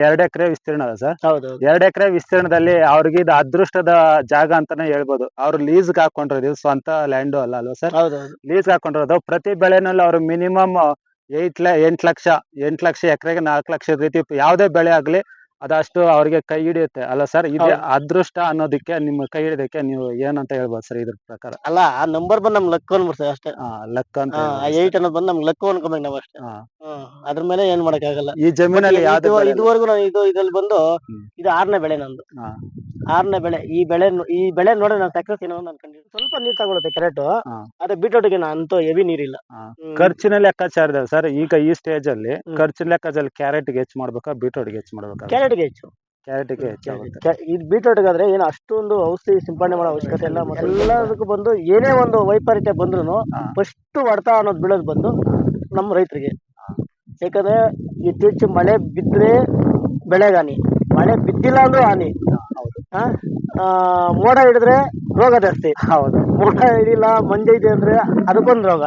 ಎರಡ್ ಎಕರೆ ವಿಸ್ತೀರ್ಣ ಅದ ಸರ್? ಹೌದು ಎರಡ್ ಎಕರೆ ವಿಸ್ತೀರ್ಣದಲ್ಲಿ ಅವ್ರಿಗೆ ಇದು ಅದೃಷ್ಟದ ಜಾಗ ಅಂತಾನೆ ಹೇಳ್ಬೋದು. ಅವ್ರು ಲೀಸ್ ಹಾಕೊಂಡಿರೋದು ಇದು ಸ್ವಂತ ಲ್ಯಾಂಡು ಅಲ್ಲ ಅಲ್ವಾ ಸರ್? ಲೀಸ್ ಹಾಕೊಂಡಿರೋದು ಪ್ರತಿ ಬೆಳೆನಲ್ಲಿ ಅವ್ರು ಮಿನಿಮಮ್ ಏಟ್ ಲ ಎಂಟ್ ಲಕ್ಷ ಎಂಟ್ ಲಕ್ಷ ಎಕರೆಗೆ ನಾಲ್ಕು ಲಕ್ಷ ರೀತಿ ಯಾವುದೇ ಬೆಳೆ ಆಗ್ಲಿ ಅದಷ್ಟು ಅವ್ರಿಗೆ ಕೈ ಹಿಡಿಯುತ್ತೆ ಅಲ್ಲ ಸರ್ ಇದು ಹೌದು. ಅದೃಷ್ಟ ಅನ್ನೋದಕ್ಕೆ ನಿಮ್ಮ ಕೈ ಹಿಡಿದಕ್ಕೆ ನೀವು ಏನಂತ ಹೇಳ್ಬೋದು ಸರ್ ಇದ್ರ ಪ್ರಕಾರ ಅಲ್ಲ ಆ ನಂಬರ್ ಬಂದ್ ನಮ್ ಲಕ್ ಅನ್ಬಿಡ್ತೇವೆ ಅಷ್ಟೇ ಆ, ಲಕ್ ಅಂತ ಆ ಹೇಳ್ಬೋದು ಏಟ್ ಅನ್ನೋದು ಬಂದ್ ನಮ್ ಲಕ್ ಅನ್ಕೋಬೇಕು ನಾವ್ ಅಷ್ಟೇ sir. ಆ. ಹ್ಮ್ ಅದ್ರ ಮೇಲೆ ಏನ್ ಮಾಡಕ್ ಆಗಲ್ಲ ಈ ಜಮೀನಲ್ಲಿ ಯಾವ್ದು. ಇದುವರೆಗೂ ನಾನು ಇದು ಇದ್ರಲ್ಲಿ ಬಂದು ಹ್ಮ್. ಇದು ಆರನೇ ಬೆಳೆ ನಂದು. ಆರನೇ ಬೆಳೆ ಈ ಬೆಳೆ ಈ ಬೆಳೆ ನೋಡಿ ನಾನು ಸಕ್ಸಸ್ ಏನೋ ಅಂತ ಅನ್ಕೊಂಡಿದ್ದೀನಿ. ಸ್ವಲ್ಪ ನೀರು ತಗೊಳುತ್ತೆ ಕ್ಯಾರೆಟ್ ಹಾ. ಅದೇ ನಾ ಅಂತೂ ಹೆವಿ ನೀರಿಲ್ಲ. ಖರ್ಚಿನ ಹ್ಮ್. ಖರ್ಚಿನ ಲೆಕ್ಕಾಚಾರದ ಸರ್. ಈಗ ಈ ಸ್ಟೇಜ್ ಅಲ್ಲಿ. ಖರ್ಚಿನ ಲೆಕ್ಕಾಚಾರದಲ್ಲಿ ಕ್ಯಾರೆಟ್ಗೆ ಹೆಚ್ಚು ಮಾಡ್ಬೇಕಾ ಬೀಟ್ರೋಟ್ಗೆ ಹೆಚ್ಚು ಮಾಡ್ಬೇಕಾ? ಕ್ಯಾರೆಟ್ಗೆ ಹೆಚ್ಚು. ಕ್ಯಾರೆಟ್ಗೆ ಹೆಚ್ಚಾಗುತ್ತೆ ಕ್ಯಾ- ಇದು ಬೀಟ್ರೋಟ್ಗಾದ್ರೆ ಏನು ಅಷ್ಟೊಂದು ಔಷಧಿ ಸಿಂಪಡಣೆ ಮಾಡೋ ಅವಶ್ಯಕತೆ ಇಲ್ಲ ಮತ್ತೆ ಎಲ್ಲದಕ್ಕೂ ಬಂದು ಏನೇ ಒಂದು ವೈಪರೀತ್ಯ ಬಂದ್ರು ಹಾ. ಫಸ್ಟ್ ಹೊಡೆತ ಅನ್ನೋದು ಬೀಳೋದು ಬಂದು ನಮ್ಮ ರೈತರಿಗೆ. ಯಾಕಂದ್ರೆ ಇತ್ತೀಚೆ ಮಳೆ ಬಿದ್ದರೆ ಬೆಳೆಗಾನಿ ಮಳೆ ಬಿದ್ದಿಲ್ಲ ಅಂದ್ರೂ ಹಾನಿ. ಮೋಡ ಹಿಡಿದ್ರೆ ರೋಗ ಜಾಸ್ತಿ. ಹೌದು. ಮೋಡ ಹಿಡಿಲ್ಲ ಮಂಜೆ ಇದೆ ಅಂದ್ರೆ ಅದಕ್ಕೊಂದು ರೋಗ.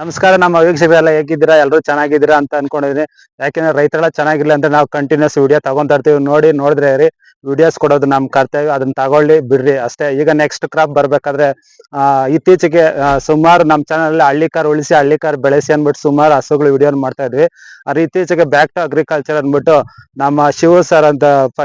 ನಮಸ್ಕಾರ ನಮ್ಮ ವೀಕ್ಷಕರೆಲ್ಲ ಹೇಗಿದ್ದೀರಾ? ಎಲ್ಲರೂ ಚೆನ್ನಾಗಿದ್ದೀರಾ ಅಂತ ಅನ್ಕೊಂಡಿದ್ದೀನಿ. ಯಾಕೆಂದ್ರೆ ರೈತರೆಲ್ಲ ಚೆನ್ನಾಗಿಲ್ಲ ಅಂತ ನಾವು ಕಂಟಿನ್ಯೂಸ್ ವಿಡಿಯೋ ತಗೊಂತಾ ಇರ್ತೀವಿ. ನೋಡಿ ನೋಡಿದ್ರೆ ರೀ ವಿಡಿಯೋಸ್ ಕೊಡೋದು ನಮ್ ಕರ್ತವ್ಯ. ಅದನ್ನ ತಗೊಳ್ಳಿ ಬಿಡ್ರಿ. ಅಷ್ಟೇ. ಈಗ ನೆಕ್ಸ್ಟ್ ಕ್ರಾಪ್ ಬರ್ಬೇಕಾದ್ರೆ ಆ ಇತ್ತೀಚೆಗೆ ಸುಮಾರು ನಮ್ಮ ಚಾನಲ್ ಹಳ್ಳಿಕಾರ್ ಉಳಿಸಿ ಹಳ್ಳಿಕಾರ್ ಬೆಳೆಸಿ ಅಂದ್ಬಿಟ್ಟು ಸುಮಾರು ಹಸುಗಳು ವಿಡಿಯೋ ಮಾಡ್ತಾ ಇದ್ವಿ. ಅದ್ರ ಇತ್ತೀಚೆಗೆ ಬ್ಯಾಕ್ ಟು ಅಗ್ರಿಕಲ್ಚರ್ ಅಂದ್ಬಿಟ್ಟು ನಮ್ಮ ಶಿವ ಸರ್ ಅಂತ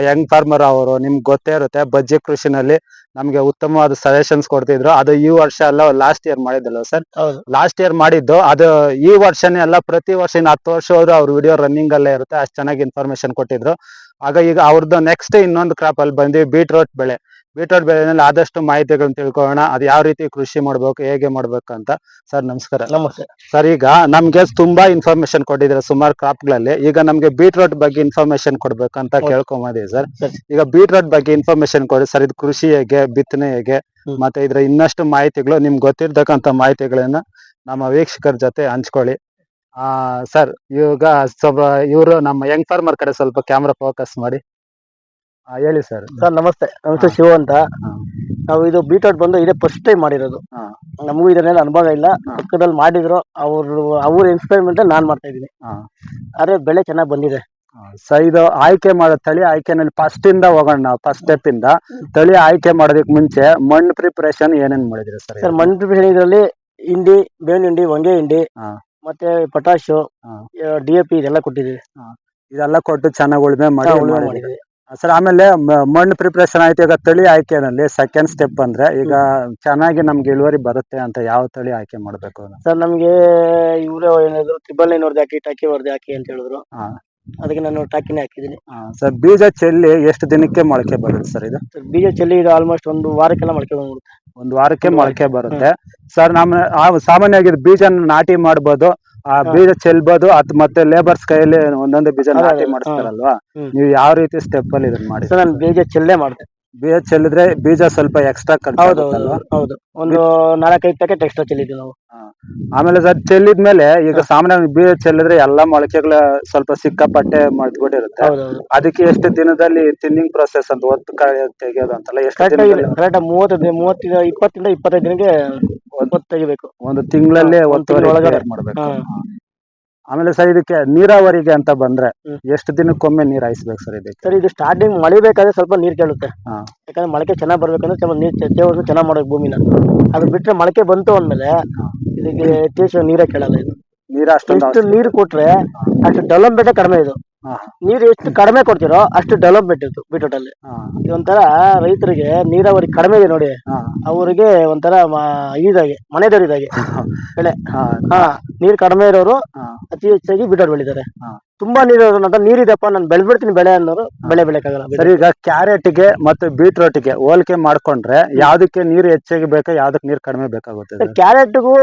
ಯಂಗ್ ಫಾರ್ಮರ್ ಅವರು ನಿಮ್ಗೆ ಗೊತ್ತೇ ಇರುತ್ತೆ ಬಜ್ಜಿ ಕೃಷಿನಲ್ಲಿ ನಮ್ಗೆ ಉತ್ತಮವಾದ ಸಜೆಷನ್ಸ್ ಕೊಡ್ತಿದ್ರು. ಅದು ಈ ವರ್ಷ ಅಲ್ಲ ಲಾಸ್ಟ್ ಇಯರ್ ಮಾಡಿದ್ದಲ್ಲ ಸರ್ ಹೌದು. ಲಾಸ್ಟ್ ಇಯರ್ ಮಾಡಿದ್ದು ಅದು ಈ ವರ್ಷನೇ ಅಲ್ಲ ಪ್ರತಿ ವರ್ಷ ಇನ್ನು ಹತ್ತು ವರ್ಷ ಹೋದ್ರು ಅವ್ರ ವಿಡಿಯೋ ರನ್ನಿಂಗ್ ಅಲ್ಲೇ ಇರುತ್ತೆ ಅಷ್ಟು ಚೆನ್ನಾಗಿ ಇನ್ಫಾರ್ಮೇಶನ್ ಕೊಟ್ಟಿದ್ರು. ಆಗ ಈಗ ಅವ್ರದ್ದು ನೆಕ್ಸ್ಟ್ ಇನ್ನೊಂದು ಕ್ರಾಪ್ ಅಲ್ಲಿ ಬಂದ್ವಿ ಬೀಟ್ರೋಟ್ ಬೆಳೆ. ಬೀಟ್ರೋಟ್ ಬೆಳೆನಲ್ಲಿ ಆದಷ್ಟು ಮಾಹಿತಿಗಳನ್ನ ತಿಳ್ಕೊಳ್ಳೋಣ. ಅದು ಯಾವ ರೀತಿ ಕೃಷಿ ಮಾಡ್ಬೇಕು ಹೇಗೆ ಮಾಡ್ಬೇಕು ಅಂತ. ಸರ್ ನಮಸ್ಕಾರ. ನಮಸ್ತೆ. ಸರ್ ಈಗ ನಮ್ಗೆ ತುಂಬಾ ಇನ್ಫಾರ್ಮೇಶನ್ ಕೊಟ್ಟಿದ್ರೆ ಸುಮಾರು ಕ್ರಾಪ್ಗಳಲ್ಲಿ ಈಗ ನಮ್ಗೆ ಬೀಟ್ರೋಟ್ ಬಗ್ಗೆ ಇನ್ಫಾರ್ಮೇಶನ್ ಕೊಡ್ಬೇಕಂತ ಅಂತ ಕೇಳ್ಕೊಂಬಂದಿವಿ ಸರ್. ಈಗ ಬೀಟ್ರೋಟ್ ಬಗ್ಗೆ ಇನ್ಫಾರ್ಮೇಶನ್ ಕೊಡಿ. ಸರ್ ಇದು ಕೃಷಿ ಹೇಗೆ ಬಿತ್ತನೆ ಹೇಗೆ ಮತ್ತೆ ಇದ್ರ ಇನ್ನಷ್ಟು ಮಾಹಿತಿಗಳು ನಿಮ್ಗೆ ಗೊತ್ತಿರ್ತಕ್ಕಂಥ ಮಾಹಿತಿಗಳನ್ನ ನಮ್ಮ ವೀಕ್ಷಕರ ಜೊತೆ ಹಂಚ್ಕೊಳ್ಳಿ. ಆ ಸರ್ ಇವಾಗ ಸ್ವಲ್ಪ ಇವರು ನಮ್ಮ ಯಂಗ್ ಫಾರ್ಮರ್ ಕಡೆ ಸ್ವಲ್ಪ ಕ್ಯಾಮ್ರಾ ಫೋಕಸ್ ಮಾಡಿ. ಆ, ಹೇಳಿ ಸರ್ ಸರ್ ನಮಸ್ತೆ. ನಮಸ್ತೆ. ಶಿವ ಅಂತ. ನಾವು ಇದು ಬೀಟೌಟ್ ಬಂದು ಇದೇ ಫಸ್ಟ್ ಟೈಮ್ ಮಾಡಿರೋದು. ಹಾ. ನಮಗೂ ಇದನ್ನೆಲ್ಲ ಅನುಭವ ಇಲ್ಲ. ಪಕ್ಕದಲ್ಲಿ ಮಾಡಿದ್ರು. ಅವರು ಅವ್ರ ಎಕ್ಸ್ಪೆರಿಮೆಂಟ್ ನಾನ್ ಮಾಡ್ತಾ ಇದ್ದೀನಿ. ಹಾ. ಆದ್ರೆ ಬೆಳೆ ಚೆನ್ನಾಗಿ ಬಂದಿದೆ. ಸರ್ ಇದು ಆಯ್ಕೆ ಮಾಡೋ ತಳಿ ಆಯ್ಕೆನಲ್ಲಿ ಫಸ್ಟ್ ಇಂದ ಹೋಗೋಣ ನಾವು ಫಸ್ಟ್ ಸ್ಟೆಪ್ ಇಂದ. ತಳಿ ಆಯ್ಕೆ ಮಾಡೋದಕ್ಕೆ ಮುಂಚೆ ಮಣ್ಣು ಪ್ರಿಪರೇಷನ್ ಏನೇನ್ ಮಾಡಿದ್ರಿ ಸರ್ ಸರ್ ಮಣ್ಣು ಪ್ರಿಪರೇಷನ್ ಇದರಲ್ಲಿ ಹಿಂಡಿ ಬೇವಿನ ಹಿಂಡಿ ಹೊಂಗೆ ಹಿಂಡಿ ಹಾ. ಮತ್ತೆ ಪೊಟಾಶು ಹಾ. ಡಿ ಎ ಪಿ ಇದೆಲ್ಲ ಕೊಟ್ಟಿದ್ದೀವಿ. ಇದೆಲ್ಲ ಕೊಟ್ಟು ಚೆನ್ನಾಗಿ ಉಳ್ಮೆ ಮಾಡಿ ಹಾ, ಉಳುಮೆ. ಸರ್ ಆಮೇಲೆ ಮಣ್ಣು ಪ್ರಿಪ್ರೇಷನ್ ಆಯ್ತು. ಈಗ ತಳಿ ಆಯ್ಕೆನಲ್ಲಿ ಸೆಕೆಂಡ್ ಸ್ಟೆಪ್ ಅಂದ್ರೆ ಈಗ ಚೆನ್ನಾಗಿ ನಮ್ಗೆ ಇಳುವರಿ ಬರುತ್ತೆ ಅಂತ ಯಾವ ತಳಿ ಆಯ್ಕೆ ಮಾಡ್ಬೇಕು ಸರ್ ನಮಗೆ ಇವರೇ ಏನಾದ್ರು ತ್ರಿಬಲ್ ನೈನ್ ಹೊಡೆದು ಹಾಕಿ ಟಾಕಿ ಹೊಡೆದು ಹಾಕಿ ಅಂತ ಹೇಳಿದ್ರು. ಅದಕ್ಕೆ ನಾನು ಟಾಕಿನೇ ಹಾಕಿದ್ದೀನಿ. ಸರ್ ಬೀಜ ಚೆಲ್ಲಿ ಎಷ್ಟು ದಿನಕ್ಕೆ ಮೊಳಕೆ ಬರುತ್ತೆ ಸರ್ ಇದು? ಸರ್ ಬೀಜ ಚೆಲ್ಲಿ ಇದು ಆಲ್ಮೋಸ್ಟ್ ಒಂದು ವಾರಕ್ಕೆಲ್ಲ ಮೊಳಕೆ ಬಂದ್ಬಿಡುತ್ತೆ. ಒಂದು ವಾರಕ್ಕೆ ಮೊಳಕೆ ಬರುತ್ತೆ. ಸರ್ ನಮ್ಮ ಸಾಮಾನ್ಯವಾಗಿ ಬೀಜನ ಬೀಜ ನಾಟಿ ಮಾಡ್ಬೋದು. ಆ ಬೀಜ ಚೆಲ್ಬೋದು ಅದ್ ಮತ್ತೆ ಲೇಬರ್ಸ್ ಕೈಯಲ್ಲಿ ಒಂದೊಂದು ಬೀಜ ನಾಟಿ ಮಾಡಿಸ್ತಾರಲ್ವಾ. ನೀವು ಯಾವ ರೀತಿ ಸ್ಟೆಪ್ ಅಲ್ಲಿ ಇದನ್ನ ಮಾಡಿ ನಾನು ಬೀಜ ಚೆಲ್ಲೇ ಮಾಡ್ತೇನೆ ಬೀಜ ಚೆಲ್ಲಿದ್ರೆ ಬೀಜ ಸ್ವಲ್ಪ ಎಕ್ಸ್ಟ್ರಾ ಹೌದು ಒಂದು ನಾಲ್ಕೈದು ಪ್ಯಾಕೆಟ್ ಎಕ್ಸ್ಟ್ರಾ ಚೆಲ್ಲಿದ್ವಿ ನಾವು. ಆಮೇಲೆ ಸರ್ ಚೆಲ್ಲಿದ್ಮೇಲೆ ಈಗ ಸಾಮಾನ್ಯ ಬೀಜ ಚೆಲ್ಲಿದ್ರೆ ಎಲ್ಲಾ ಮೊಳಕೆಗಳ ಸ್ವಲ್ಪ ಸಿಕ್ಕಾಪಟ್ಟೆ ಹೌದು ಅದಕ್ಕೆ ಎಷ್ಟು ದಿನದಲ್ಲಿ ತಿನ್ನಿಂಗ್ ಪ್ರೊಸೆಸ್ ಅಂತ ಒತ್ತು ತೆಗೆಯೋದು ಅಂತಲ್ಲ ಎಷ್ಟು ಕರೆಕ್ಟ್ ಮೂವತ್ತು ದಿನ ಮೂವತ್ತಿಂದ ಇಪ್ಪತ್ತಿಂದ ಇಪ್ಪತ್ತೈದು ದಿನಕ್ಕೆ ಒತ್ತು ತೆಗಿಬೇಕು. ಒಂದು ತಿಂಗಳಲ್ಲಿ ಒಂದು ಒಳಗಡೆ. ಮಾಡ್ಬೇಕು. ಆಮೇಲೆ ಸರ್ ಇದಕ್ಕೆ ನೀರಾವರಿಗೆ ಅಂತ ಬಂದ್ರೆ ಎಷ್ಟು ದಿನಕ್ಕೊಮ್ಮೆ ನೀರ್ ಹಾಯಿಸ್ಬೇಕು ಸರ್ ಇದಕ್ಕೆ? ಸರ್ ಇದು ಸ್ಟಾರ್ಟಿಂಗ್ ಮಳೆ ಬೇಕಾದ್ರೆ ಸ್ವಲ್ಪ ನೀರ್ ಕೇಳುತ್ತೆ. ಯಾಕಂದ್ರೆ ಮೊಳಕೆ ಚೆನ್ನಾಗಿ ಬರ್ಬೇಕಂದ್ರೆ ಸ್ವಲ್ಪ ನೀರ್ ತೇವರ್ಸು ಚೆನ್ನಾಗಿ ಮಾಡ್ಬೇಕು ಭೂಮಿನ. ಅದು ಬಿಟ್ರೆ ಮೊಳಕೆ ಬಂತು ಅಂದ್ಮೇಲೆ ಇದಕ್ಕೆ ಹೆಚ್ಚು ನೀರೇ ಕೇಳಲ್ಲ ಇದು. ನೀರ್ ಅಷ್ಟು ನೀರು ಕೊಟ್ರೆ ಅಷ್ಟು ಡೆವಲಪ್ಮೆಂಟ್ ಕಡಿಮೆ ಇದು. ನೀರು ಎಷ್ಟು ಕಡಿಮೆ ಕೊಡ್ತೀರೋ ಅಷ್ಟು ಡೆವಲಪ್ಮೆಂಟ್ ಇದು ಬೀಟೋಟಲ್ಲಿ ಹಾ, ಇದೊಂಥರ ರೈತರಿಗೆ ನೀರಾವರಿ ಕಡಿಮೆ ಇದೆ ನೋಡಿ. ಅವರಿಗೆ ಒಂಥರ ಇದಾಗೆ ಮನೆದವ್ರ ಇದಾಗೆ ಬೆಳೆ. ಹಾ, ನೀರ್ ಕಡಿಮೆ ಇರೋರು. ಅತಿ ಹೆಚ್ಚಾಗಿ ಬಿಡೋರು ಬೆಳಿತಾರೆ. ತುಂಬಾ ನೀರು ಇರೋದ್ರಿಂದ ನೀರಿದೆಪ್ಪ ನಾನು ಬೆಳೆದ್ಬಿಡ್ತೀನಿ ಬೆಳೆ ಅನ್ನೋರು ಬೆಳೆ ಬೆಳೆಯಕ್ಕಾಗಲ್ಲ ಸರಿ ಈಗ ಕ್ಯಾರೆಟ್ಗೆ ಮತ್ತೆ ಬೀಟ್ರೋಟ್ಗೆ ಹೋಲಿಕೆ ಮಾಡ್ಕೊಂಡ್ರೆ ಯಾವ್ದಕ್ಕೆ ನೀರು ಹೆಚ್ಚಾಗಿ ಬೇಕಾ ಯಾವ್ದಕ್ಕೆ ನೀರು ಕಡಿಮೆ ಬೇಕಾಗುತ್ತೆ? ಕ್ಯಾರೆಟ್ಗೂ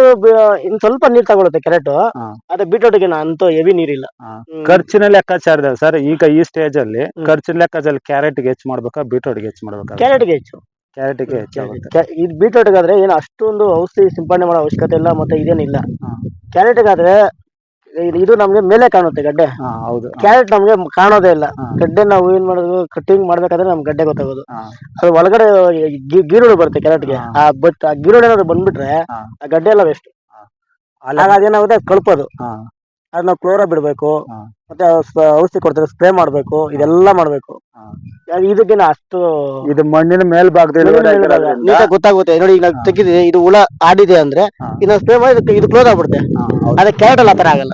ಇನ್ ಸ್ವಲ್ಪ ನೀರ್ ತಗೊಳುತ್ತೆ ಕ್ಯಾರೆಟ್. ಅದೇ ಬೀಟ್ರೋಟ್ಗೆ ಅಂತೂ ಹೆವಿ ನೀರಿಲ್ಲ. ಖರ್ಚಿನ ಲೆಕ್ಕಾಚಾರದ ಸರ್. ಈಗ ಈ ಸ್ಟೇಜ್ ಅಲ್ಲಿ. ಖರ್ಚಿನ ಲೆಕ್ಕಾಚಾರದಲ್ಲಿ ಕ್ಯಾರೆಟ್ಗೆ ಹೆಚ್ಚು ಮಾಡ್ಬೇಕಾ ಬೀಟ್ರೋಟ್ಗೆ ಹೆಚ್ಚು ಮಾಡ್ಬೇಕಾ? ಕ್ಯಾರೆಟ್ಗೆ ಹೆಚ್ಚು. ಕ್ಯಾರೆಟ್ಗೆ ಹೆಚ್ಚಾಗುತ್ತೆ ಇದು ಬೀಟ್ರೋಟ್ಗಾದ್ರೆ ಏನು ಅಷ್ಟೊಂದು ಔಷಧಿ ಸಿಂಪಡಣೆ ಮಾಡೋ ಅವಶ್ಯಕತೆ ಇಲ್ಲ ಮತ್ತೆ ಇದೇನಿಲ್ಲ. ಕ್ಯಾರೆಟ್ಗಾದ್ರೆ ಇದು- ಇದು ನಮ್ಗೆ ಮೇಲೆ ಕಾಣುತ್ತೆ ಗಡ್ಡೆ. ಹಾ ಹೌದು. ಕ್ಯಾರೆಟ್ ನಮ್ಗೆ ಕಾಣೋದೇ ಇಲ್ಲ. ಗಡ್ಡೆ ನಾವು ಏನ್ ಮಾಡೋದು ಕಟ್ಟಿಂಗ್ ಮಾಡ್ಬೇಕಾದ್ರೆ ನಮ್ಗೆ ಗಡ್ಡೆ ಗೊತ್ತಾಗೋದು. ಹಾ. ಅದು ಒಳಗಡೆ ಗಿ- ಗೀರುಳು ಬರುತ್ತೆ ಕ್ಯಾರೆಟ್ಗೆ. ಆ ಬಟ್ ಆ ಗೀರುಳು ಏನಾದ್ರು ಬಂದ್ಬಿಟ್ರೆ ಹಾ. ಆ ಗಡ್ಡೆ ಎಲ್ಲ ವೇಸ್ಟ್ ಅಲ್ಲ. ಆಗ ಅದೇನಾಗುತ್ತೆ ಅದ್ ಕಳ್ಪೋದು. ಹಾ. ನಾವು ಕ್ಲೋರ ಬಿಡ್ಬೇಕು. ಹಾ. ಮತ್ತೆ ಔಷಧಿ ಕೊಡ್ತಾರೆ ಸ್ಪ್ರೇ ಮಾಡ್ಬೇಕು. ಇದೆಲ್ಲ ಮಾಡ್ಬೇಕು. ಹಾ. ಇದಕ್ಕಿನ ಅಷ್ಟು ಇದು ಮಣ್ಣಿನ ಮೇಲ್ಭಾಗದಲ್ಲಿ ನೀಟಾಗಿ ಗೊತ್ತಾಗುತ್ತೆ. ನೋಡಿ ಈಗ ನಾವು ತೆಗಿದಿದೆ ಇದು ಹುಳ ಆಡಿದೆ ಅಂದ್ರೆ ಹಾ. ಇದನ್ನ ಸ್ಪ್ರೇ ಮಾಡಿ ಇದು ಕ್ಲೋಸ್ ಆಗ್ಬಿಡುತ್ತೆ. ಹಾ, ಹೌದು. ಅದೇ ಕ್ಯಾರೆಟ್ ಅಲ್ಲಿ ಆತರ ಆಗಲ್ಲ.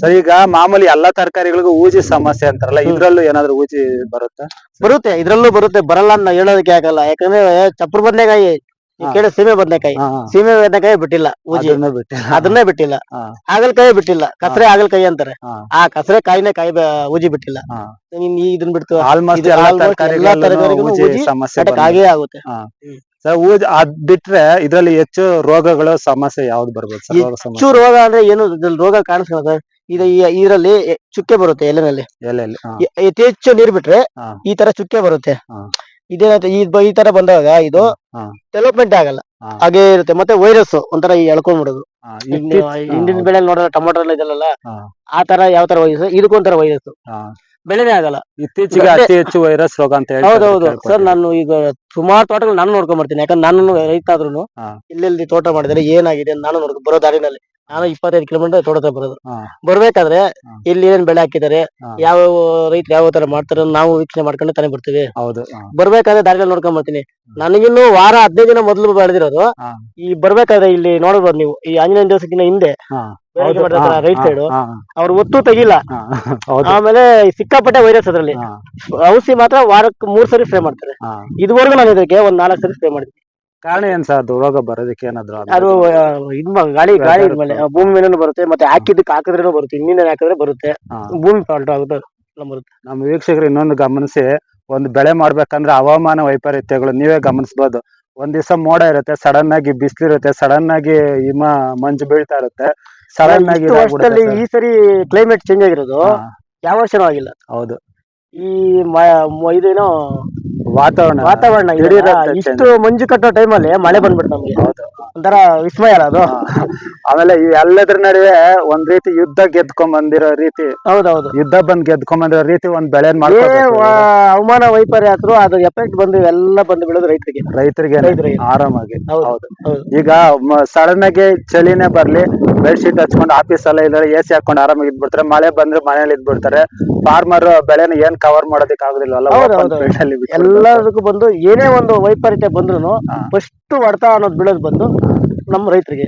ಸರ್ ಈಗ ಮಾಮೂಲಿ ಎಲ್ಲಾ ತರಕಾರಿಗಳಿಗೂ ಊಜಿ ಸಮಸ್ಯೆ ಅಂತಾರಲ್ಲ ಇದ್ರಲ್ಲೂ ಏನಾದ್ರು ಊಜಿ ಬರುತ್ತೆ? ಬರುತ್ತೆ ಇದ್ರಲ್ಲೂ ಬರುತ್ತೆ. ಬರಲ್ಲ ಅಂತ ಹೇಳೋದಕ್ಕೆ ಆಗಲ್ಲ. ಯಾಕಂದ್ರೆ ಚಪ್ರ ಬದನೆಕಾಯಿ ಈ ಕೇಳಿ ಸೀಮೆ ಬದನೆಕಾಯಿ. ಸೀಮೆ ಬದನೆಕಾಯಿ ಬಿಟ್ಟಿಲ್ಲ ಊಜಿ. ಅದನ್ನ ಬಿಟ್ಟೆ. ಅದನ್ನೇ ಬಿಟ್ಟಿಲ್ಲ. ಆಗಲ್ಕಾಯಿ ಹಾಗಲಕಾಯಿ ಬಿಟ್ಟಿಲ್ಲ. ಕಸರೆ ಹಾಗಲಕಾಯಿ ಅಂತಾರೆ. ಆ ಕಸರೆ ಕಾಯಿನೇ ಕಾಯಿ ಊಜಿ ಬಿಟ್ಟಿಲ್ಲ. ಇದನ್ನ ಬಿಡ್ತು. ಆಲ್ಮೋಸ್ಟ್ ಎಲ್ಲಾ ತರಕಾರಿಗೂ ಊಜಿ. ಆಗೇ ಆಗುತ್ತೆ. ಊಜ್ ಅದ್ ಬಿಟ್ರೆ ಇದ್ರಲ್ಲಿ ಹೆಚ್ಚು ರೋಗಗಳು ಸಮಸ್ಯೆ ಯಾವ್ದು ಬರ್ಬೋದು ಹೆಚ್ಚು ರೋಗ ಅಂದ್ರೆ ಏನು? ರೋಗ ಕಾಣಿಸ್ಕೊಳ್ಳೋದು ಇದು ಇದರಲ್ಲಿ ಚುಕ್ಕೆ ಬರುತ್ತೆ ಎಲೆನಲ್ಲಿ. ಎಲೆಯಲ್ಲಿ ಹಾ, ಎ- ಅತಿ ಹೆಚ್ಚು ನೀರ್ ಬಿಟ್ರೆ ಹಾ. ಈ ತರ ಚುಕ್ಕೆ ಬರುತ್ತೆ. ಹಾ. ಇದೇನಂತ ಈ ಬ- ಈ ತರ ಬಂದಾಗ ಇದು ಹಾ. ಡೆವಲಪ್ಮೆಂಟ್ ಆಗಲ್ಲ. ಹಾ. ಹಾಗೆ ಇರುತ್ತೆ. ಮತ್ತೆ ವೈರಸ್ ಒಂಥರ ಈ ಎಳ್ಕೊಂಡ್ಬಿಡೋದು. ಹಾ, ಇತ್ತೀಚ್- ಬೆಳೆ ನೋಡಿದ್ರೆ ಟೊಮೊಟೊ ಎಲ್ಲ ಇದೆಲ್ಲ ಹಾ. ಆ ತರ ಯಾವ ತರ ವೈರಸ್? ಇದಕ್ಕೊಂಥರ ವೈರಸ್ ಹಾ. ಬೆಳೆನೇ ಆಗಲ್ಲ. ಇತ್ತೀಚೆಗೆ ಅತಿ ಹೆಚ್ಚು ವೈರಸ್ ರೋಗ ಅಂತ ಹೇಳಿ ಹೌದೌದು. ಸರ್ ನಾನು ಈಗ ಸುಮಾರು ತೋಟಗಳು ನಾನು ನೋಡ್ಕೊಂಡ್ ಬರ್ತೀನಿ. ಯಾಕಂದ್ರೆ ನಾನು ರೈತ ಆದ್ರೂ ಹಾ. ಎಲ್ಲೆಲ್ಲಿ ತೋಟ ಮಾಡಿದ್ರೆ ಏನಾಗಿದೆ ಅಂತ ನಾನು ನೋಡ್ಕೊ ಬರೋ ದಾರಿನಲ್ಲಿ. ನಾನು ಇಪ್ಪತ್ತೈದು ಕಿಲೋಮೀಟರ್ ತೋಟದ ಬರೋದು. ಬರ್ಬೇಕಾದ್ರೆ ಇಲ್ಲಿ ಏನ್ ಬೆಳೆ ಹಾಕಿದ್ದಾರೆ. ಯಾವ ರೈತರು ಯಾವ ತರ ಮಾಡ್ತಾರೆ ನಾವು ವೀಕ್ಷಣೆ ಮಾಡ್ಕೊಂಡು ತಾನೇ ಬರ್ತೀವಿ. ಹೌದು ಬರ್ಬೇಕಾದ್ರೆ ದಾರಿಯಲ್ಲಿ ನೋಡ್ಕೊಂಡ್ ಬರ್ತೀನಿ. ನನಗಿನ್ನು ವಾರ ಹದಿನೈದು ದಿನ ಮೊದಲು ಬೆಳೆದಿರೋದು. ಈ ಬರ್ಬೇಕಾದ್ರೆ ಇಲ್ಲಿ ನೋಡ್ಬೋದು ನೀವು ಈ ಆಂಜನೇಯ ದಿವಸಕ್ಕಿಂತ ಹಿಂದೆ ರೈಟ್ ಸೈಡ್ ಅವ್ರು ಒತ್ತು ತೆಗಿಲ್ಲ. ಆಮೇಲೆ ಸಿಕ್ಕಾಪಟ್ಟೆ ವೈರಸ್ ಅದ್ರಲ್ಲಿ. ಔಷಧಿ ಮಾತ್ರ ವಾರಕ್ಕೆ ಮೂರ್ ಸರಿ ಸ್ಪ್ರೇ ಮಾಡ್ತಾರೆ. ಇದುವರೆಗೂ ನಾನು ಇದಕ್ಕೆ ಒಂದ್ ನಾಲ್ಕು ಸರಿ ಸ್ಪ್ರೇ ಮಾಡಿದ್ದೀನಿ. ಕಾರಣ ಏನ್ ಸರ್? ಅದು ರೋಗ ಬರೋದಕ್ಕೆ ಏನಾದ್ರು ಅದು? ಅದು ಆ, ಇದ್ ಮ- ಗಾಳಿ ಗಾಳಿ ಇದ್ಮೇಲೆ ಮೇಲೆ. ಭೂಮಿ ಮೇಲೂ ಬರುತ್ತೆ ಮತ್ತೆ ಹಾಕಿದ್ದಕ್ಕೆ ಹಾಕಿದ್ರೇನು ಬರುತ್ತೆ ಇನ್ನಿಂದ ಹಾಕಿದ್ರೆ ಬರುತ್ತೆ. ಹಾ. ಭೂಮಿ ಫಾಲ್ಟ್ ಆಗುತ್ತೆ ಎಲ್ಲ ಬರುತ್ತೆ. ನಮ್ಮ ವೀಕ್ಷಕರು ಇನ್ನೊಂದು ಗಮನಿಸಿ ಒಂದು ಬೆಳೆ ಮಾಡ್ಬೇಕಂದ್ರೆ ಹವಾಮಾನ ವೈಪರೀತ್ಯಗಳು ನೀವೇ ಗಮನಿಸಬಹುದು ಒಂದ್ ದಿವಸ ಮೋಡ ಇರುತ್ತೆ ಸಡನ್ ಆಗಿ ಬಿಸಿಲಿರುತ್ತೆ ಸಡನ್ ಆಗಿ ಹಿಮ ಮಂಜು ಬೀಳ್ತಾ ಇರುತ್ತೆ. ಸಡನ್ ಆಗಿ ಇಷ್ಟು ವರ್ಷದಲ್ಲಿ. ಈ ಸರಿ ಕ್ಲೈಮೇಟ್ ಚೇಂಜ್ ಆಗಿರೋದು ಹಾ, ಯಾವ ವರ್ಷನೂ ಆಗಿಲ್ಲ. ಹೌದು. ಈ ಮ- ಮ- ಇದೇನೋ ವಾತಾವರಣ ವಾತಾವರಣ ಇದೆಯಲ್ಲ, ದಿಢೀರಂತ ಇಷ್ಟು ಮಂಜು ಕಟ್ಟೋ ಟೈಮಲ್ಲಿ ಮಳೆ ಬಂದ್ಬಿಡ್ತು ನಮ್ಗೆ. ಹೌದು. ಒಂಥರ ವಿಸ್ಮಯ ಅಲ್ಲ ಅದು. ಆಮೇಲೆ ಈ ಎಲ್ಲದ್ರ ನಡುವೆ ಒಂದ್ ರೀತಿ ಯುದ್ಧ ಗೆದ್ಕೊಂಡ್ ಬಂದಿರೋ ರೀತಿ. ಹೌದೌದು. ಯುದ್ಧ ಬಂದ್ ಗೆದ್ಕೊಂಡ್ ಬಂದಿರೋ ರೀತಿ ಒಂದ್ ಬೆಳೆ ಏ ಮಾಡ್ಕೋಬೇಕು ವ- ಹವಾಮಾನ ವೈಪರ್ಯ ಆದ್ರು ಅದು ಎಫೆಕ್ಟ್ ಬಂದು ಎಲ್ಲ ಬಂದು ಬೀಳೋದು ರೈತರಿಗೆ. ರೈತರಿಗೆ ರೈತರಿಗೆ. ಆರಾಮಾಗಿ. ಹೌದು ಹೌದು. ಈಗ ಸಡನ್ ಆಗಿ ಚಳಿನೇ ಬರ್ಲಿ ಬೆಡ್ ಶೀಟ್ ಹಚ್ಕೊಂಡು ಆಫೀಸ್ ಎಲ್ಲ ಇಲ್ಲ ಎ ಸಿ ಹಾಕೊಂಡು ಆರಾಮಾಗಿ ಇದ್ಬಿಡ್ತಾರೆ. ಮಳೆ ಬಂದ್ರೆ ಮನೇಲಿ ಇದ್ಬಿಡ್ತಾರೆ. ಫಾರ್ಮರ್ ಬೆಳೆನ ಏನ್ ಕವರ್ ಮಾಡೋದಕ್ಕೆ ಬಿಟ್ಬಿಡ್ತಾರೆ. ಎಲ್ಲದಕ್ಕೂ ಬಂದು ಏನೇ ಒಂದು ವೈಪರೀತ್ಯ ಬಂದ್ರು. ಫಸ್ಟ್ ಹೊಡ್ತಾ ಅನ್ನೋದು ಬೀಳೋದು ಬಂದು ನಮ್ಮ ರೈತರಿಗೆ.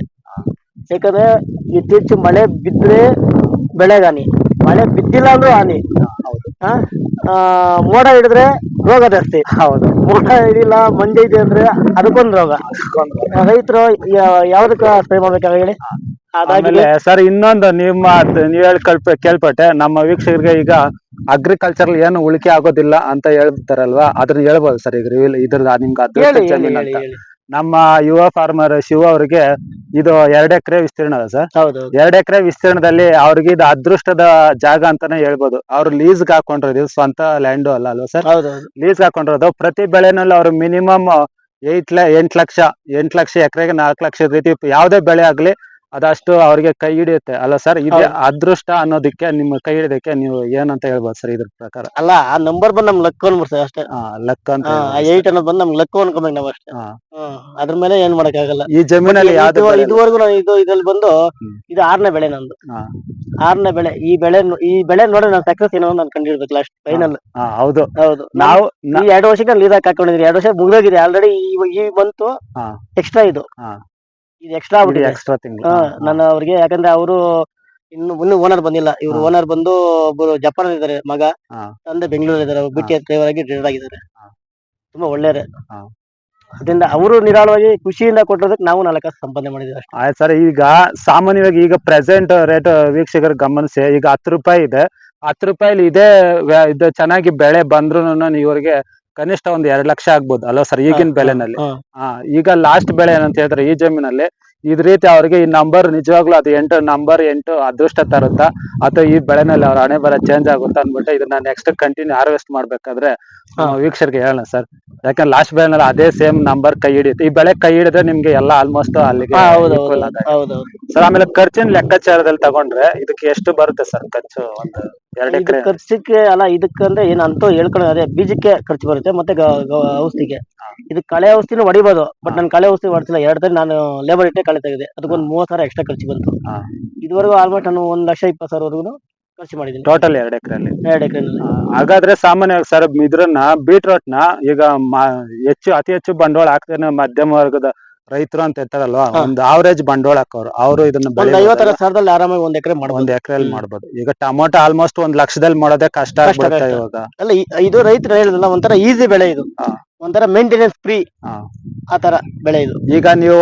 ಯಾಕಂದ್ರೆ ಇತ್ತೀಚು ಮಳೆ ಬಿದ್ರೆ ಬೆಳೆಗಾನಿ ಮಳೆ ಬಿದ್ದಿಲ್ಲ ಅಂದ್ರೂ ಹಾನಿ. ಹೌದು ಆ? ಆ, ಮೋಡ ಹಿಡಿದ್ರೆ ರೋಗ ಜಾಸ್ತಿ. ಹೌದು. ಮೋಡ ಹಿಡಿಲ್ಲ ಮಂಡಿ ಇದೆ ಅಂದ್ರೆ ಅದಕ್ಕೊಂದು ರೋಗ. ರೈತರು ಯಾವ್ದಕ್ಕ ಸ್ಪ್ರೇ ಮಾಡ್ಬೇಕಾಗ ಹೇಳಿ? ಆಮೇಲೆ ಸರ್ ಇನ್ನೊಂದು ನಿಮ್ಮ ನೀವ್ ಹೇಳಿ ಕಲ್ಪ ಕೇಳ್ಪಟ್ಟೆ ನಮ್ಮ ವೀಕ್ಷಕರಿಗೆ ಈಗ ಅಗ್ರಿಕಲ್ಚರ್ ಏನು ಉಳಿಕೆ ಆಗೋದಿಲ್ಲ ಅಂತ ಹೇಳ್ತಾರಲ್ವಾ? ಅದನ್ನ ಹೇಳ್ಬೋದು ಸರ್ ಈಗ ಇದ್ರ ನಿಮ್ಗೆ ನಮ್ಮ ಯುವ ಫಾರ್ಮರ್ ಶಿವ ಅವರಿಗೆ ಇದು ಎರಡ್ ಎಕರೆ ವಿಸ್ತೀರ್ಣ ಅದ ಸರ್. ಎರಡ್ ಎಕರೆ ವಿಸ್ತೀರ್ಣದಲ್ಲಿ ಅವ್ರಿಗೆ ಇದು ಅದೃಷ್ಟದ ಜಾಗ ಅಂತಾನೆ ಹೇಳ್ಬೋದು. ಅವ್ರು ಲೀಸ್ಗೆ ಹಾಕೊಂಡಿರೋದು ಇದು ಸ್ವಂತ ಲ್ಯಾಂಡು ಅಲ್ಲ ಅಲ್ವಾ ಸರ್? ಲೀಸ್ ಹಾಕೊಂಡಿರೋದು. ಪ್ರತಿ ಬೆಳೆನಲ್ಲಿ ಅವ್ರು ಮಿನಿಮಮ್ ಏಟ್ ಲ ಎಂಟ್ ಲಕ್ಷ ಎಂಟ್ ಲಕ್ಷ ಎಕರೆಗೆ ನಾಲ್ಕು ಲಕ್ಷ ರೀತಿ ಯಾವ್ದೇ ಬೆಳೆ ಆಗ್ಲಿ ಅದಷ್ಟು ಅವ್ರಿಗೆ ಕೈ ಹಿಡಿಯುತ್ತೆ ಅಲ್ಲ ಸರ್ ಇದು ಹೌದು. ಅದೃಷ್ಟ ಅನ್ನೋದಕ್ಕೆ ನಿಮ್ಮ ಕೈ ಹಿಡಿಯೋದಕ್ಕೆ ನೀವು ಏನಂತ ಹೇಳ್ಬೋದು ಸರ್ ಇದ್ರ ಪ್ರಕಾರ ಅಲ್ಲ ಆ ನಂಬರ್ ಬಂದು ನಮ್ಗೆ ಲಕ್ ಅನ್ಬಿಡ್ತೇವೆ ಅಷ್ಟೇ ಲಕ್ ಅಂತ ಆ ಹೇಳ್ಬೋದು ಏಟ್ ಅನ್ನೋದು ಬಂದು ನಮ್ಗೆ ಲಕ್ ಅನ್ಕೊಬೇಕು ನಾವು ಅಷ್ಟೇ ಹಾ. ಹ್ಮ್. ಅದ್ರ ಮೇಲೆ ಏನ್ ಮಾಡಕ್ ಆಗಲ್ಲ ಈ ಜಮೀನಲ್ಲಿ ಯಾವ್ದು ಇಲ್ಲ. ಇದುವರೆಗೂ ನಾನು ಇದು ಇದ್ರಲ್ಲಿ ಬಂದು ಹ್ಮ್. ಇದು ಆರನೇ ಬೆಳೆ ನಂದು ಹಾ. ಆರನೇ ಬೆಳೆ ಈ ಬೆಳೆ ನೋ- ಈ ಬೆಳೆ ನೋಡಿ ನಾನು ಸಕ್ಸಸ್ ಏನೋ ನಾನು ಕಂಡಿಡ್ಬೇಕು ಲಾಸ್ಟ್ ಫೈನಲ್ ಹಾ, ಹೌದು ಹೌದು ನಾವು ಈ ಎರಡು ವರ್ಷಕ್ಕೆ ಲೀದಾಕ್ ಹಾಕೊಂಡಿದ್ರಿ ಎರಡು ವರ್ಷ ಮುಗ್ದೋಗಿದೆ ಆಲ್ರೆಡಿ ಈ ಬಂತು ಹಾ. ಎಕ್ಸ್ಟ್ರಾ ಇದು ಹಾ. ಇದು ಎಕ್ಸ್ಟ್ರಾ ಆಗ್ಬಿಟ್ಟಿದೆ. ಎಕ್ಸ್ಟ್ರಾ ತಿಂಗಳು ನಾನು ಅವ್ರಿಗೆ ಯಾಕಂದ್ರೆ ಅವರು ಇನ್ನು ಇನ್ನು ಓನರ್ ಬಂದಿಲ್ಲ. ಇವ್ರು ಹಾ. ಓನರ್ ಬಂದು ಒಬ್ಬರು ಜಪಾನ್ ಇದ್ದಾರೆ ಮಗ. ಹಾ. ತಂದೆ ಬೆಂಗಳೂರು ಇದ್ದಾರೆ ಬಿಟ್ಟಿ ಡ್ರೈವರ್ ಆಗಿ ಡ್ರೈವರ್ ಆಗಿದ್ದಾರೆ. ಹಾ. ತುಂಬಾ ಒಳ್ಳೆಯವ್ರೆ. ಹಾ. ಅದರಿಂದ ಅವರು ನಿರಾಳವಾಗಿ ಖುಷಿಯಿಂದ ಕೊಟ್ಟಿರೋದಕ್ಕೆ ನಾವು ನಾಲ್ಕು ಸಂಪಾದನೆ ಮಾಡಿದ್ದೀವಿ ಅಷ್ಟೇ. ಆಯ್ತು ಸರ್ ಈಗ ಸಾಮಾನ್ಯವಾಗಿ ಈಗ ಪ್ರೆಸೆಂಟ್ ರೇಟ್ ವೀಕ್ಷಕರು ಗಮನಿಸಿ ಈಗ ಹತ್ತು ರೂಪಾಯಿ ಇದೆ. ಹತ್ತು ರೂಪಾಯಿಲಿ ಇದೇ ವ್ಯ- ಇದು ಚೆನ್ನಾಗಿ ಬೆಳೆ ಬಂದ್ರು ಇವರಿಗೆ ಕನಿಷ್ಠ ಒಂದ್ ಎರಡ್ ಲಕ್ಷ ಆಗ್ಬೋದು. ಅಲ್ವಾ ಸರ್ ಈಗಿನ ಬೆಲೆನಲ್ಲಿ. ಹಾ. ಈಗ ಲಾಸ್ಟ್ ಬೆಳೆ ಏನಂತ ಹೇಳಿದ್ರೆ ಈ ಜಮೀನಲ್ಲಿ ಇದ್ ರೀತಿ ಅವ್ರಿಗೆ ಈ ನಂಬರ್ ನಿಜವಾಗ್ಲೂ ಅದು ಎಂಟು ನಂಬರ್ ಎಂಟು ಅದೃಷ್ಟ ತರುತ್ತಾ ಅಥವಾ ಈ ಬೆಳೆನಲ್ಲಿ ಅವ್ರ ಹಣೆ ಬರ ಚೇಂಜ್ ಆಗುತ್ತಾ ಅನ್ಬಿಟ್ಟು ಇದನ್ನ ನೆಕ್ಸ್ಟ್ ಕಂಟಿನ್ಯೂ ಹಾರ್ವೆಸ್ಟ್ ಮಾಡ್ಬೇಕಾದ್ರೆ ವೀಕ್ಷರ್ಗೆ ವೀಕ್ಷಕರಿಗೆ ಹೇಳೋಣ ಸರ್ ಯಾಕಂದ್ರೆ ಲಾಸ್ಟ್ ಬೆಳೆನಲ್ಲಿ ಅದೇ ಸೇಮ್ ನಂಬರ್ ಕೈ ಹಿಡಿಯುತ್ತೆ. ಈ ಬೆಳೆ ಕೈ ಹಿಡಿದ್ರೆ ನಿಮ್ಗೆ ಎಲ್ಲ ಆಲ್ಮೋಸ್ಟ್ ಅಲ್ಲಿಗೆ ಹೌದು equal ಸರ್ ಆಮೇಲೆ ಖರ್ಚಿನ ಲೆಕ್ಕಾಚಾರದಲ್ಲಿ ತಗೊಂಡ್ರೆ ಇದಕ್ಕೆ ಎಷ್ಟು ಬರುತ್ತೆ ಸರ್ ಖರ್ಚು ಒಂದು? ಇದು ಎಕರೆ. ಖರ್ಚಿಗೆ ಅಲ್ಲ ಇದಕ್ಕಂದ್ರೆ ಏನ್ ಅಂತೂ ಹೇಳ್ಕೊಳ್ಳೋ ಅದೇ ಬೀಜಕ್ಕೆ ಖರ್ಚು ಬರುತ್ತೆ ಮತ್ತೆ ಗ- ಗ- ಔಷಧಿಗೆ. ಇದು ಕಳೆ ಔಷಧಿನೂ ಹೊಡಿಬೋದು ಬಟ್ ನಾನು ಕಳೆ ಔಷಧಿ ಹೊಡ್ತಿಲ್ಲ ಎರಡು ದಿನ ನಾನು ಲೇಬರ್ ಇಟ್ಟೆ ಕಳೆ ತೆಗೆದೆ ಅದಕ್ಕೊಂದು ಮೂವತ್ತು ಸಾವಿರ ಎಕ್ಸ್ಟ್ರಾ ಖರ್ಚು ಬಂತು. ಹಾ. ಇದುವರೆಗೂ ಆಲ್ಮೋಸ್ಟ್ ನಾನು ಒಂದ್ ಲಕ್ಷ ಇಪ್ಪತ್ತು ಸಾವಿರವರೆಗೂ ಖರ್ಚು ಮಾಡಿದ್ದೀನಿ. ಟೋಟಲ್ ಎರಡು ಎಕರೆಯಲ್ಲಿ? ಎರಡು ಎಕರೆನಲ್ಲಿ ಹಾಗಾದ್ರೆ ಸಾಮಾನ್ಯವಾಗಿ ಸರ್ ಇದ್ರನ್ನ ಬೀಟ್ರೋಟ್ನ ಈಗ ಮ- ಹೆಚ್ಚು ಅತಿ ಹೆಚ್ಚು ಬಂಡವಾಳ ಹಾಕ್ತೇನೆ ಮಧ್ಯಮ ವರ್ಗದ ರೈತರು ಅಂತ ಇರ್ತಾರಲ್ವಾ ಹಾ. ಒಂದು ಆವರೇಜ್ ಬಂಡವಾಳ ಹಾಕೋರು ಅವರು ಇದನ್ನ ಒಂದ್? ಐವತ್ತರ ಸಾವಿರದಲ್ಲಿ ಆರಾಮಾಗಿ ಒಂದ್ ಎಕರೆ ಮಾಡ್ಬೋದು ಒಂದ್ ಎಕರೆಯಲ್ಲಿ. ಮಾಡ್ಬೋದು ಈಗ ಟೊಮೊಟೊ ಆಲ್ಮೋಸ್ಟ್ ಒಂದ್ ಲಕ್ಷದಲ್ಲಿ ಮಾಡೋದೇ ಕಷ್ಟ ಕಷ್ಟ, ಆಗ್ಬಿಡುತ್ತೆ ಕಷ್ಟ. ಇವಾಗ ಅಲ್ಲ ಇ- ಇದು ರೈತರು ಹೇಳಿದ್ರಲ್ಲ ಒಂಥರ ಈಸಿ ಬೆಳೆ ಇದು ಹಾ. ಒಂಥರ ಮೇಂಟೆನೆನ್ಸ್ ಫ್ರೀ ಆತರ ಆ ತರ ಬೆಳೆ ಇದು ಈಗ ನೀವು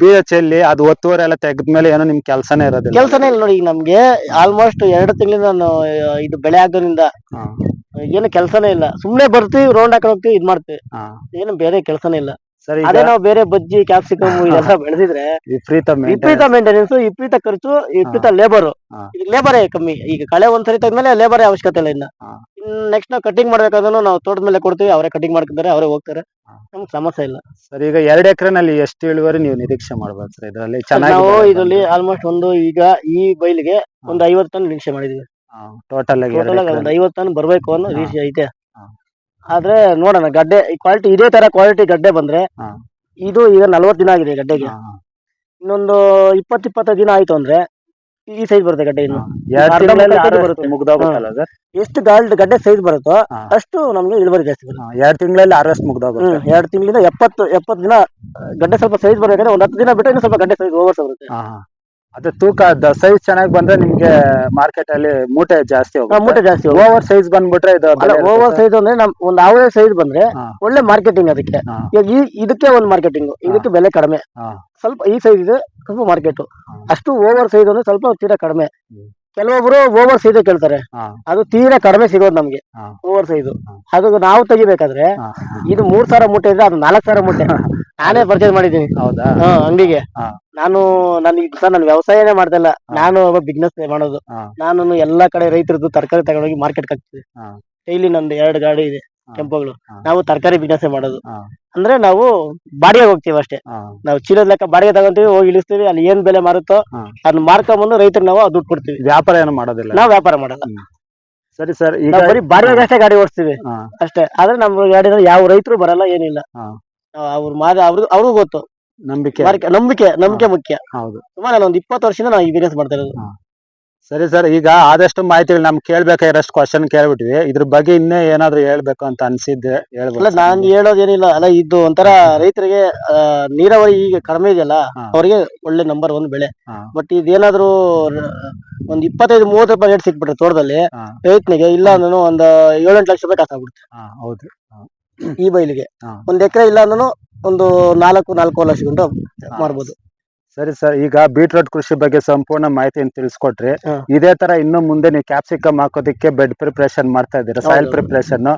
ಬಿ ಎಚ್ ಅಲ್ಲಿ ಅದು ಒತ್ತುವರಿ ಎಲ್ಲ ತೆಗೆದ್ಮೇಲೆ ಏನೋ ನಿಮ್ ಕೆಲ್ಸನೇ ಇರೋದಿಲ್ಲ ಕೆಲಸನೇ ಇಲ್ಲ ನೋಡಿ ಈಗ ನಮ್ಗೆ ಆಲ್ಮೋಸ್ಟ್ ಎರಡು ತಿಂಗಳಿಂದ ನಾನು ಆ, ಇದು ಬೆಳೆ ಆಗೋದ್ರಿಂದ ಹಾ, ಏನು ಕೆಲಸನೇ ಇಲ್ಲ ಸುಮ್ನೆ ಬರ್ತೀವಿ ರೌಂಡ್ ಹಾಕೋಕ್ತಿವಿ ಹೋಗ್ತೀವಿ ಇದ್ ಮಾಡ್ತೀವಿ ಹಾ. ಏನು ಬೇರೆ ಕೆಲಸನೇ ಇಲ್ಲ ಸರ್ ಅದೇ ನಾವು ಬೇರೆ ಬಜ್ಜಿ ಕ್ಯಾಪ್ಸಿಕಮ್ ಇದೆಲ್ಲ ಬೆಳೆದಿದ್ರೆ ವಿಪರೀತ ವಿಪರೀತ ಮೇಂಟೆನೆನ್ಸ್ ವಿಪರೀತ ಖರ್ಚು ವಿಪರೀತ ಲೇಬರ್ ಲೇಬರೇ ಕಮ್ಮಿ. ಈಗ ಕಳೆ ಒಂದ್ಸರಿ ತೆಗ್ದ್ಮೇಲೆ ಲೇಬರ್ ಅವಶ್ಯಕತೆ ಇಲ್ಲ ಇನ್ನ. ನೆಕ್ಸ್ಟ್ ನಾವು ಕಟಿಂಗ್ ಮಾಡ್ಬೇಕಾದ್ರೂ ನಾವು ತೋಟದ ಮೇಲೆ ಕೊಡ್ತೀವಿ ಅವರೇ ಕಟಿಂಗ್ ಮಾಡ್ಕೊಂಡ್ರೆ ಅವರೇ ಹೋಗ್ತಾರೆ. ನಮ್ಗೆ ಸಮಸ್ಯೆ ಇಲ್ಲ. ಸರ್ ಈಗ ಎರಡ್ ಎಕರೆನಲ್ಲಿ ಎಷ್ಟು ಇಳುವರಿ ನೀವು ನಿರೀಕ್ಷೆ ಮಾಡ್ಬೋದು ಸರ್? ಇದರಲ್ಲಿ ಚೆನ್ನಾಗಿ ನಾವು ಇದರಲ್ಲಿ ಆಲ್ಮೋಸ್ಟ್ ಒಂದು ಈಗ ಈ ಬೈಲಿಗೆ ಒಂದು ಐವತ್ತು ಟನ್ ನಿರೀಕ್ಷೆ ಮಾಡಿದೀವಿ. ಟೋಟಲ್ ಆಗಿ ಒಂದು ಐವತ್ತು ಟನ್ ಬರ್ಬೇಕು ಅನ್ನೋ ರೀತಿ ಐತೆ. ಆದ್ರೆ ನೋಡೋಣ ಗಡ್ಡೆ ಕ್ವಾಲಿಟಿ ಇದೇ ತರ ಕ್ವಾಲಿಟಿ ಗಡ್ಡೆ ಬಂದ್ರೆ ಹಾ. ಇದು ಈಗ ನಲ್ವತ್ತು ದಿನ ಆಗಿದೆ ಗಡ್ಡೆಗೆ. ಇನ್ನೊಂದು ಇಪ್ಪತ್ತು ಇಪ್ಪತ್ತೈದು ದಿನ ಆಯ್ತು ಅಂದ್ರೆ ಈ ಸೈಜ್ ಬರುತ್ತೆ ಗಡ್ಡೆ ಇನ್ನು. ಎರಡ್ ಅರ್ಧ ತಿಂಗಳಲ್ಲಿ ಮುಕ್ಕಾಲು harvest ಬರುತ್ತೆ. ಮುಗ್ದೋಗುತ್ತಲ್ಲ ಸರ್ ಎಷ್ಟು ಗಾಳಿ ಗಡ್ಡೆ ಸೈಜ್ ಬರುತ್ತೋ ಹಾ. ಅಷ್ಟು ನಮ್ಗೆ ಇಳುವರಿ ಜಾಸ್ತಿ ಎರಡು ಎರಡ್ ತಿಂಗಳಲ್ಲಿ ಹಾರ್ವೆಸ್ಟ್ ಮುಗ್ದೋಗುತ್ತೆ ಹ್ಮ್ ಎರಡು ತಿಂಗಳಿಂದ ಎಪ್ಪತ್ತು ಎಪ್ಪತ್ತು ದಿನ ಗಡ್ಡೆ ಸ್ವಲ್ಪ ಸೈಜ್ ಬರ್ಬೇಕಾದ್ರೆ ಒಂದ್ ಹತ್ತು ದಿನ ಬಿಟ್ಟು ಇನ್ನು ಸ್ವಲ್ಪ ಗಡ್ಡೆ ಸೈಜ್ ಓವರ್ಸ್ ಬರುತ್ತೆ. ಹಾ, ಹಾ. ಅದೇ ತೂಕ ಸೈಜ್ ಚೆನ್ನಾಗಿ ಬಂದ್ರೆ ನಿಮ್ಗೆ ಮಾರ್ಕೆಟ್ ಅಲ್ಲಿ ಮೂಟೆ ಜಾಸ್ತಿ ಹೋಗುತ್ತೆ. ಮೂಟೆ ಜಾಸ್ತಿ. ಓವರ್ ಸೈಜ್ ಬಂದ್ಬಿಟ್ರೆ ಇದು ಓವರ್ ಸೈಜ್ ಅಂದ್ರೆ ನಮ್ ಒಂದು ಆವರೇಜ್ ಸೈಜ್ ಬಂದ್ರೆ ಒಳ್ಳೆ ಮಾರ್ಕೆಟಿಂಗ್ ಅದಕ್ಕೆ. ಈಗ ಈ ಇದಕ್ಕೆ ಒಂದ್ ಮಾರ್ಕೆಟಿಂಗ್ ಇದಕ್ಕೆ ಬೆಲೆ ಕಡಿಮೆ. ಸ್ವಲ್ಪ ಈ ಸೈಜ್ ಇದೆ ಸ್ವಲ್ಪ ಮಾರ್ಕೆಟ್ ಅಷ್ಟು ಓವರ್ ಸೈಜ್ ಅಂದ್ರೆ ಸ್ವಲ್ಪ ತೀರಾ ಕಡಿಮೆ. ಕೆಲವೊಬ್ರು ಓವರ್ ಸೈಜ್ ಕೇಳ್ತಾರೆ. ಅದು ತೀರಾ ಕಡಿಮೆ ಸಿಗೋದು ನಮ್ಗೆ. Over size. ಅದು ನಾವು ತೆಗಿಬೇಕಾದ್ರೆ ಇದು ಮೂರ್ ಸಾವಿರ ಮೂಟೆ ಇದ್ರೆ ಅದು ನಾಲ್ಕ್ ಸಾವಿರ ಮೂಟೆ. ನಾನೇ ಪರ್ಚೇಸ್ ಮಾಡಿದ್ದೀನಿ. ಹೌದಾ? ಅಂಗಡಿಗೆ. ನಾನು ನಾನು ಈಗ ಸರ್ ನಾನು ವ್ಯವಸಾಯನೇ ಮಾಡ್ದಲ್ಲ ನಾನು ಒಬ್ಬ ಬಿಸ್ನೆಸ್ ಮಾಡೋದು ಹಾ. ನಾನು ಎಲ್ಲಾ ಕಡೆ ರೈತರದ್ದು ತರಕಾರಿ ತಗೊಂಡೋಗಿ ಮಾರ್ಕೆಟ್ ಹಾಕ್ತೀವಿ ಹಾ. ಡೈಲಿ ನಂದು ಎರಡು ಗಾಡಿ ಇದೆ ಹಾ. ಕೆಂಪಗಳು ಹಾ. ನಾವು ತರಕಾರಿ ಬಿಸ್ನೆಸ್ ಮಾಡೋದು ಹಾ. ಅಂದ್ರೆ ನಾವು ಬಾಡಿಗೆ ಹೋಗ್ತೀವಿ ಅಷ್ಟೇ. ನಾವು ಚೀಲದ ಲೆಕ್ಕ ಬಾಡಿಗೆ ತಗೊಂತೀವಿ ಹೋಗಿ ಇಳಿಸ್ತೀವಿ ಅಲ್ಲಿ ಏನ್ ಬೆಲೆ ಮಾರುತ್ತೋ ಹಾ. ಅದನ್ನ ಮಾರ್ಕೊಂಬಂದು ರೈತರಿಗೆ ನಾವು ದುಡ್ಡು ಕೊಡ್ತೀವಿ ವ್ಯಾಪಾರ ಏನು ಮಾಡೋದಿಲ್ಲ ನಾವು ವ್ಯಾಪಾರ ಮಾಡಲ್ಲ ಸರಿ ಸರ್ ಈಗ ನಾವು ಬರೀ ಬಾಡಿಗೆ ಅಷ್ಟೇ ಗಾಡಿ ಓಡಿಸ್ತೀವಿ ಹಾ. ಅಷ್ಟೇ ಆದ್ರೆ ನಮ್ಮ ಗಾಡಿ ಯಾವ ರೈತರು ಬರಲ್ಲ ಏನಿಲ್ಲ ಹಾ. ಅವ್ರ ಮಾದ ಅವ್ರಿಗೆ ಅವ್ರಿಗೂ ಗೊತ್ತು ನಂಬಿಕೆ. ನಂಬಿಕೆ ನಂಬಿಕೆ ಮುಖ್ಯ. ಹೌದು. ಸುಮಾರು ನಾನು ಒಂದು ಇಪ್ಪತ್ತು ವರ್ಷದಿಂದ ನಾವು ಈ ಬಿಸ್ನೆಸ್ ಮಾಡ್ತಾ ಇರೋದು. ಸರಿ ಸರ್ ಈಗ ಆದಷ್ಟು ಮಾಹಿತಿಗಳು ನಮ್ಗೆ ಕೇಳ್ಬೇಕಾಗಿರೋಷ್ಟು ಕ್ವಶನ್ ಕೇಳ್ಬಿಟ್ಟಿವಿ ಇದ್ರ ಬಗ್ಗೆ ಇನ್ನೇ ಏನಾದ್ರು ಹೇಳ್ಬೇಕು ಅಂತ ಅನ್ಸಿದ್ದೆ ಅಲ್ಲ ಹೇಳ್ಬೋದು ನಾನ್ ಹೇಳೋದೇನಿಲ್ಲ. ಅಲ್ಲ ಇದು ಒಂಥರ ರೈತರಿಗೆ ಆ, ನೀರಾವರಿ ಈಗ ಕಡಿಮೆ ಇದೆಯಲ್ಲ ಹಾ. ಅವರಿಗೆ ಒಳ್ಳೆ ನಂಬರ್ ಒಂದ್ ಬೆಳೆ. ಹಾ. ಬಟ್ ಇದೇನಾದ್ರೂ ರ- ಒಂದ್ ಇಪ್ಪತ್ತೈದು ಮೂವತ್ತು ರೂಪಾಯಿ ರೇಟ್ ಸಿಕ್ಬಿಟ್ರೆ ತೋಟದಲ್ಲಿ ಹಾ. ರೈತನಿಗೆ ಇಲ್ಲ ಅಂದ್ರೂ ಒಂದ್ ಏಳೆಂಟು ಲಕ್ಷ ರೂಪಾಯಿ ಕಾಸಾಗ್ಬಿಡುತ್ತೆ ಹಾ, ಹೌದು. ಈ ಬೈಲಿಗೆ. ಹಾ. ಒಂದ್ ಎಕರೆ ಇಲ್ಲ ಅಂದ್ರೂ ಒಂದು ನಾಲ್ಕು ನಾಲ್ಕು ಲಕ್ಷ ಗಂಟೆ ಮಾಡ್ಬೋದು ಸರಿ ಸರ್ ಈಗ ಬೀಟ್ರೋಟ್ ಕೃಷಿ ಬಗ್ಗೆ ಸಂಪೂರ್ಣ ಮಾಹಿತಿಯನ್ನು ತಿಳಿಸ್ಕೊಟ್ರಿ. ಇದೇ ತರ ಇನ್ನು ಮುಂದೆ ನೀವು ಕ್ಯಾಪ್ಸಿಕಮ್ ಹಾಕೋದಕ್ಕೆ ಬೆಡ್ ಪ್ರಿಪರೇಷನ್ ಮಾಡ್ತಾ ಇದ್ದೀರಾ ಸಾಯಿಲ್ ಪ್ರಿಪ್ರೇಷನ್.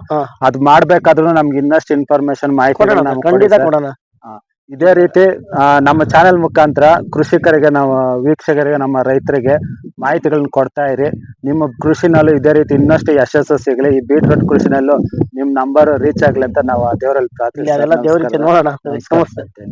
ಅದ್ ಮಾಡ್ಬೇಕಾದ್ರೂ ನಮ್ಗೆ ಇನ್ನಷ್ಟು ಇನ್ಫಾರ್ಮೇಶನ್ ಮಾಹಿತಿ ಖಂಡಿತ ಕೊಡೋಣ. ಇದೇ ರೀತಿ ನಮ್ಮ ಚಾನೆಲ್ ಮುಖಾಂತರ ಕೃಷಿಕರಿಗೆ ನಾವು ವೀಕ್ಷಕರಿಗೆ ನಮ್ಮ ರೈತರಿಗೆ ಮಾಹಿತಿಗಳನ್ನ ಕೊಡ್ತಾ ಇರಿ. ನಿಮ್ಮ ಕೃಷಿನಲ್ಲೂ ಇದೇ ರೀತಿ ಇನ್ನಷ್ಟು ಯಶಸ್ಸು ಸಿಗಲಿ. ಈ ಬೀಟ್ರೋಟ್ ಕೃಷಿನಲ್ಲೂ ನಿಮ್ಮ ನಂಬರ್ ರೀಚ್ ಆಗ್ಲಿ ಅಂತ ನಾವು ದೇವರಲ್ಲಿ ಪ್ರಾರ್ಥನೆ ನೋಡೋಣ. ನಮಸ್ತೆ.